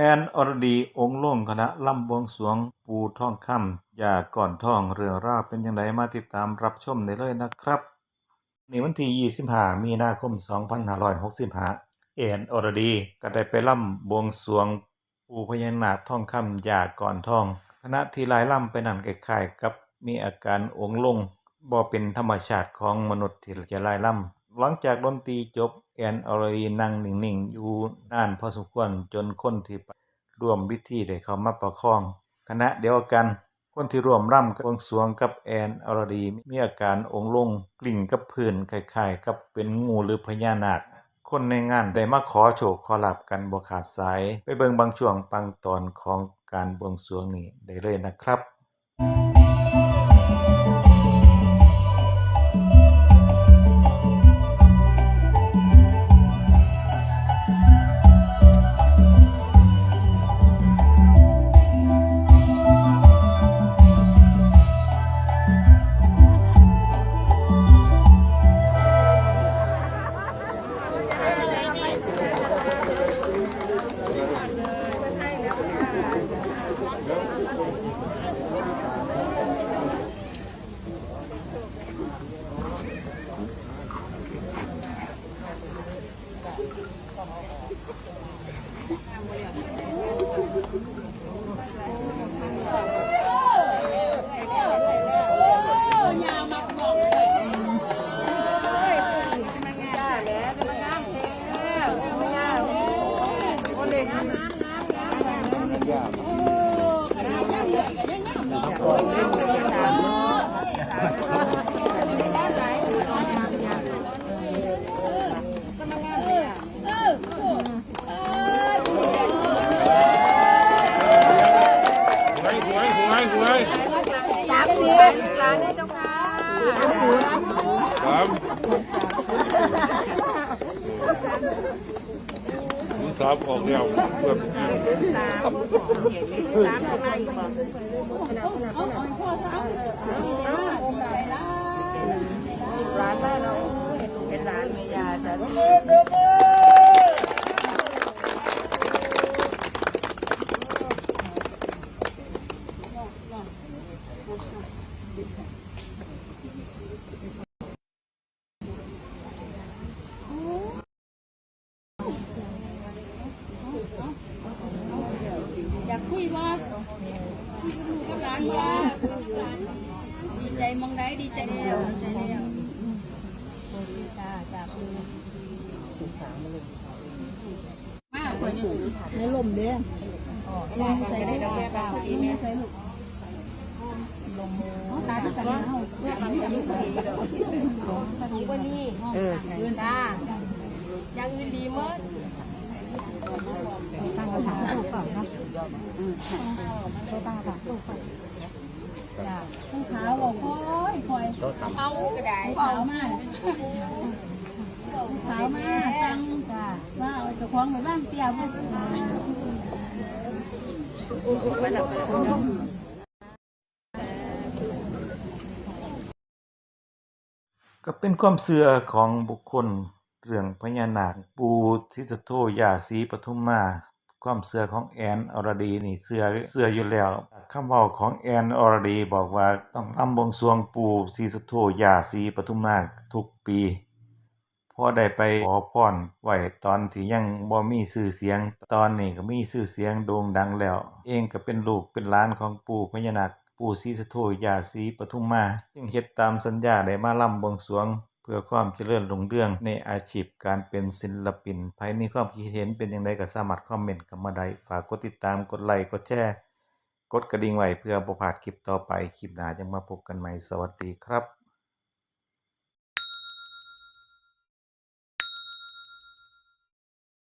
แอนอรดีองค์ลงคณะล่ำบวงสวงปูทองคำยาก่อนทองเรื่องราวเป็นยังไงมาติดตามรับชมได้เลยนะครับนี่วันที่25มีนาคม 2565แอนอรดีก็ได้ไปล่ำบวงสวงปูพญานาคทองคำยาก่อนทองคณะที่ลายล่ำไปนั่นคล้ายๆกับมีอาการองค์ลงบ่เป็นธรรมชาติของมนุษย์ที่จะลายล่ำหลังจากดนตรีจบ แอนอรดีนั่งนิ่งๆ อยู่นานพอสมควรจนคนที่ร่วมพิธีได้เข้ามาประคองขณะเดียวกัน คนที่ร่วมร่ำกับวงสรวงกับแอนอรดีมีอาการองค์ลงกลิ่งกับพื้นคล้ายๆ กับเป็นงูหรือพญานาค คนในงานได้มาขอโชคขอลาบกันบ่ขาดสาย ไปเบิ่งบางช่วงบางตอนของการบวงสรวงนี้ได้เลยนะครับหว สาม สิบร้านได้เจ้าค่ะสามสามออกแล้วเพื่อสามสามอีกบร้านได้เราเป็นร้านเมียาจะอยากคุยบ่คุยกับร้านบ่ดีใจ มองได้ดีใจแล้วดีใจแล้วจ้าจ้ามาคนอยู่ในลมเด้ลมใส่ได้ดอกเปล่าอีแม่ใส่ลูกลมตาที่กันเฮาเพื่อความจะมีของวันนี้เออยืนตายังยืนดีมั้ยตั้งกระถางถูกก่อนครับโตตาค่ะถูกก่อนจ้า ผู้ขาวบอกคอยคอยเอากระไดขาวมากขาวมากจังจ้าว่าเอาจะคล้องไปบ้างเตี้ยพวกก็เป็นความเชื่อของบุคคล เรื่องพญานาค ปูทิสโธยาสีปทุมมา ความเชื่อของแอนอรดีนี่เชื่อเชื่ออยู่แล้วคำเว้าของแอนอรดีบอกว่าต้องรำบวงสรวงปู่ศรีสุโธยาสีปทุมมาทุกปีพอได้ไปขอพรไว้ตอนที่ยังบ่มีชื่อเสียง ตอนนี้ก็มีชื่อเสียงโด่งดังแล้ว เองก็เป็นลูกเป็นหลานของปู่พญานาคปู่ศรีสุโธยาสีปทุมมา จึงเฮ็ดตามสัญญาได้มาล่ำบวงสรวง พื่อความเจริญรุ่งเรืองในอาชีพการเป็นศิลปินภายมีความคิดเห็นเป็นอย่างไรก็สามารถคอมเมนต์กันมาได้ฝากกดติดตามกดไลค์กดแชร์ กดกระดิ่งไว้เพื่อประพาดคลิปต่อไป คลิปหน้าจะมาพบกันใหม่ สวัสดีครับ